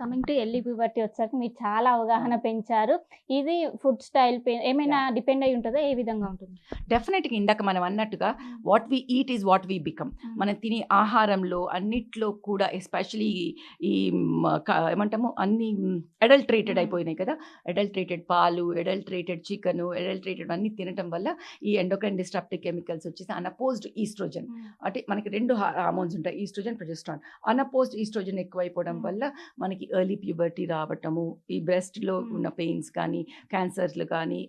Coming to ఎల్ఈ puberty వచ్చాక మీరు చాలా అవగాహన పెంచారు. ఇది ఫుడ్ స్టైల్ ఏమైనా డిపెండ్ అయి ఉంటుందో? ఏ విధంగా ఉంటుంది? డెఫినెట్గా ఇందాక మనం అన్నట్టుగా what we eat is what we become మనం తినే ఆహారంలో అన్నిట్లో కూడా ఎస్పెషలీ ఈ ఏమంటాము? అన్ని అడల్ట్రేటెడ్ Mm. అయిపోయినాయి కదా? అడల్ట్రేటెడ్ పాలు అడల్ట్రేటెడ్ చికెన్ అడల్ట్రేటెడ్ అన్ని తినటం వల్ల ఈ ఎండోక్రైన్ డిస్ట్రప్టివ్ కెమికల్స్ వచ్చేసి అనపోజ్డ్ ఈస్ట్రోజన్ అంటే మనకి రెండు హార్మోన్స్ ఉంటాయి. ఈస్ట్రోజన్ ప్రొజెస్ట్రాన్ అనపోజ్డ్ ఈస్ట్రోజన్ ఎక్కువైపోవడం Mm. వల్ల మనకి ఎర్లీ ప్యూబర్టీ రావటము ఈ బ్రెస్ట్లో. ఉన్న పెయిన్స్ కానీ క్యాన్సర్లు కానీ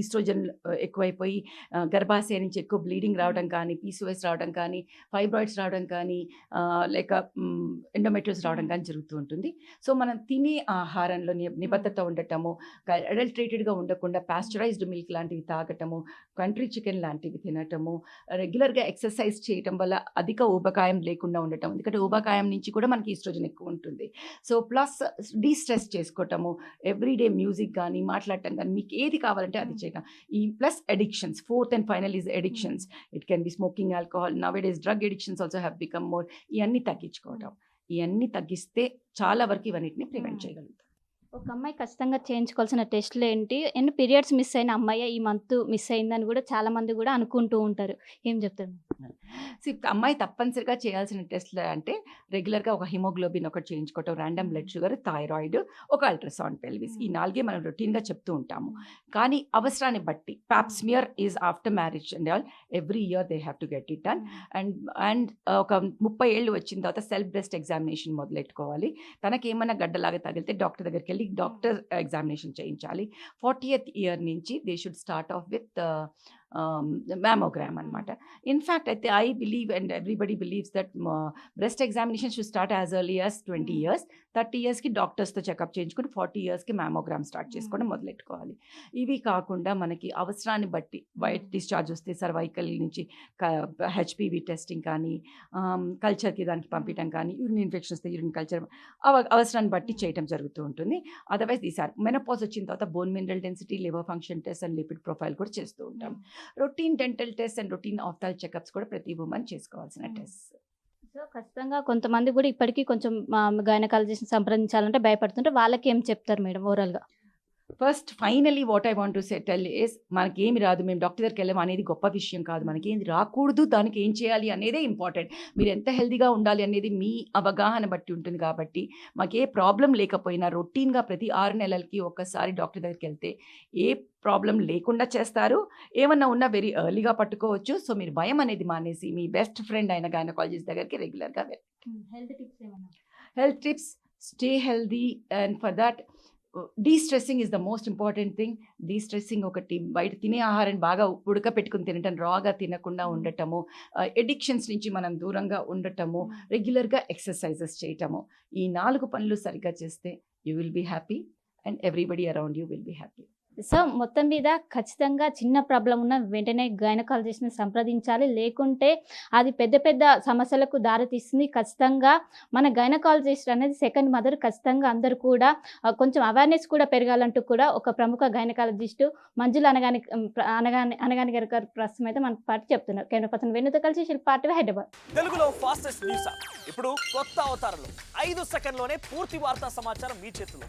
ఈస్ట్రోజన్ ఎక్కువైపోయి గర్భాశయ నుంచి ఎక్కువ బ్లీడింగ్ రావడం కానీ పీసీఓఎస్ రావడం కానీ ఫైబ్రాయిడ్స్ రావడం కానీ లేక ఎండోమెట్రియోస్ రావడం కానీ జరుగుతూ ఉంటుంది. సో మనం తినే ఆహారంలో నిబద్ధత ఉండటము అడల్ట్రేటెడ్గా ఉండకుండా పాస్చరైజ్డ్ మిల్క్ లాంటివి తాగటము కంట్రీ చికెన్ లాంటివి తినటము రెగ్యులర్గా ఎక్సర్సైజ్ చేయటం వల్ల అధిక ఊబకాయం లేకుండా ఉండటం. ఎందుకంటే ఊబకాయం నుంచి కూడా మనకి ఈస్ట్రోజన్ ఎక్కువ ఉంటుంది. సో ప్లస్ డీస్ట్రెస్ చేసుకోవటము ఎవ్రీడే మ్యూజిక్ కానీ మాట్లాడటం కానీ మీకు ఏది కావాలంటే అది. చేయటం ఈ plus addictions fourth and final is addictions. It can be smoking alcohol. Now days drug addictions also have become more. ఇవన్నీ తగ్గించుకోవటం. ఇవన్నీ తగ్గిస్తే చాలా వరకు ఇవన్నిటిని ప్రివెంట్. చేయగలుగుతాం. ఒక అమ్మాయి ఖచ్చితంగా చేయించుకోవాల్సిన టెస్ట్లు ఏంటి? ఎన్ని పీరియడ్స్ మిస్ అయిన అమ్మాయి ఈ మంత్ మిస్ అయిందని కూడా చాలా మంది కూడా అనుకుంటూ ఉంటారు. ఏం చెప్తారు? సో అమ్మాయి తప్పనిసరిగా చేయాల్సిన టెస్ట్లు అంటే రెగ్యులర్గా ఒక హిమోగ్లోబిన్ ఒకటి చేయించుకోవటం ర్యాండమ్ బ్లడ్ షుగర్ థైరాయిడ్ ఒక అల్ట్రాసౌండ్ పెల్విస్ ఈ నాలుగే మనం రొటీన్గా చెప్తూ ఉంటాము. కానీ అవసరాన్ని బట్టి pap smear is after marriage and all every year they have to get it done. And and ఒక ముప్పై ఏళ్ళు వచ్చిన తర్వాత సెల్ఫ్ బ్రెస్ట్ ఎగ్జామినేషన్ మొదలెట్టుకోవాలి. తనకి ఏమైనా గడ్డలాగా తగిలితే డాక్టర్ దగ్గరికి వెళ్ళి డాక్టర్ ఎగ్జామినేషన్ చేయించాలి. ఫార్టీ ఇయర్ నుంచి they should start off with mammogram అనమాట ఇన్ఫ్యాక్ట్ అయితే I believe and everybody believes that breast examination should start as early as twenty Mm. Years thirty ఇయర్స్కి డాక్టర్స్తో చెకప్ చేయించుకుని ఫార్టీ ఇయర్స్కి మ్యామోగ్రామ్ స్టార్ట్ చేసుకోవడం. మొదలెట్టుకోవాలి. ఇవి కాకుండా మనకి అవసరాన్ని బట్టి వైట్. డిశ్చార్జ్ వస్తే సర్వైకల్ నుంచి హెచ్పివి టెస్టింగ్ కానీ కల్చర్కి దానికి పంపించడం కానీ యూరిన్ ఇన్ఫెక్షన్ వస్తే యూరిన్ కల్చర్ అవసరాన్ని బట్టి చేయటం జరుగుతూ ఉంటుంది. అదర్వైజ్ ఈసారి మెనపోజ్ వచ్చిన తర్వాత bone mineral density liver function test and lipid profile కూడా చేస్తూ ఉంటాం. Routine dental test and routine ophthal checkups కూడా ప్రతి ఉమెన్ చేసుకోవాల్సిన. టెస్ట్ సో ఖచ్చితంగా కొంతమంది కూడా ఇప్పటికీ కొంచెం గైనకాలజిస్ట్ సంప్రదించాలంటే భయపడుతుంటే వాళ్ళకి ఏం చెప్తారు మేడం ఓవరాల్గా first finally what I want to settle is మనకి ఏమి రాదు మేము డాక్టర్ దగ్గరికి వెళ్ళాం అనేది గొప్ప విషయం కాదు. మనకి ఏది రాకూడదు దానికి ఏం చేయాలి అనేదే ఇంపార్టెంట్ మీరు ఎంత హెల్తీగా ఉండాలి అనేది మీ అవగాహన బట్టి ఉంటుంది కాబట్టి మాకు ఏ ప్రాబ్లం లేకపోయినా రొటీన్గా ప్రతి ఆరు నెలలకి ఒక్కసారి డాక్టర్ దగ్గరికి వెళ్తే ఏ ప్రాబ్లం లేకుండా చేస్తారు. ఏమన్నా ఉన్నా వెరీ ఎర్లీగా పట్టుకోవచ్చు. సో మీరు భయం అనేది మానేసి మీ బెస్ట్ ఫ్రెండ్ అయిన గైనకాలజిస్ట్ దగ్గరికి రెగ్యులర్గా వెళ్ళండి health tips health tips stay healthy and for that destressing is the most important thing destressing ఒకటి బయట తినే ఆహారాన్ని బాగా ఉడకపెట్టుకుని తినటం రాగా తినకుండా Mm. ఉండటము ఎడిక్షన్స్ నుంచి మనం దూరంగా ఉండటము రెగ్యులర్గా ఎక్సర్సైజెస్ చేయటము. ఈ నాలుగు పనులు సరిగ్గా చేస్తే you will be happy and everybody around you will be happy so మొత్తం మీద ఖచ్చితంగా చిన్న ప్రాబ్లం ఉన్న వెంటనే గైనకాలజిస్ట్ని సంప్రదించాలి. లేకుంటే అది పెద్ద పెద్ద సమస్యలకు దారితీస్తుంది. ఖచ్చితంగా మన గైనకాలజిస్ట్ అనేది సెకండ్ మదర్ ఖచ్చితంగా అందరూ కూడా కొంచెం అవేర్నెస్ కూడా పెరగాలంటూ కూడా ఒక ప్రముఖ గైనకాలజిస్టు మంజుల అనగాని అనగాని అనగాని గారి గారు ప్రస్తుతం అయితే మన పార్టీ చెప్తున్నారు. కేంద్ర పర్సన్ వెన్నుతో కలిసి శిల్పాటి హైదరాబాద్. తెలుగులో ఫాస్టెస్ట్ న్యూస్ ఇప్పుడు కొత్త అవతారంలో ఐదు సెకండ్లోనే పూర్తి వార్తా సమాచారం మీ చేతిలో.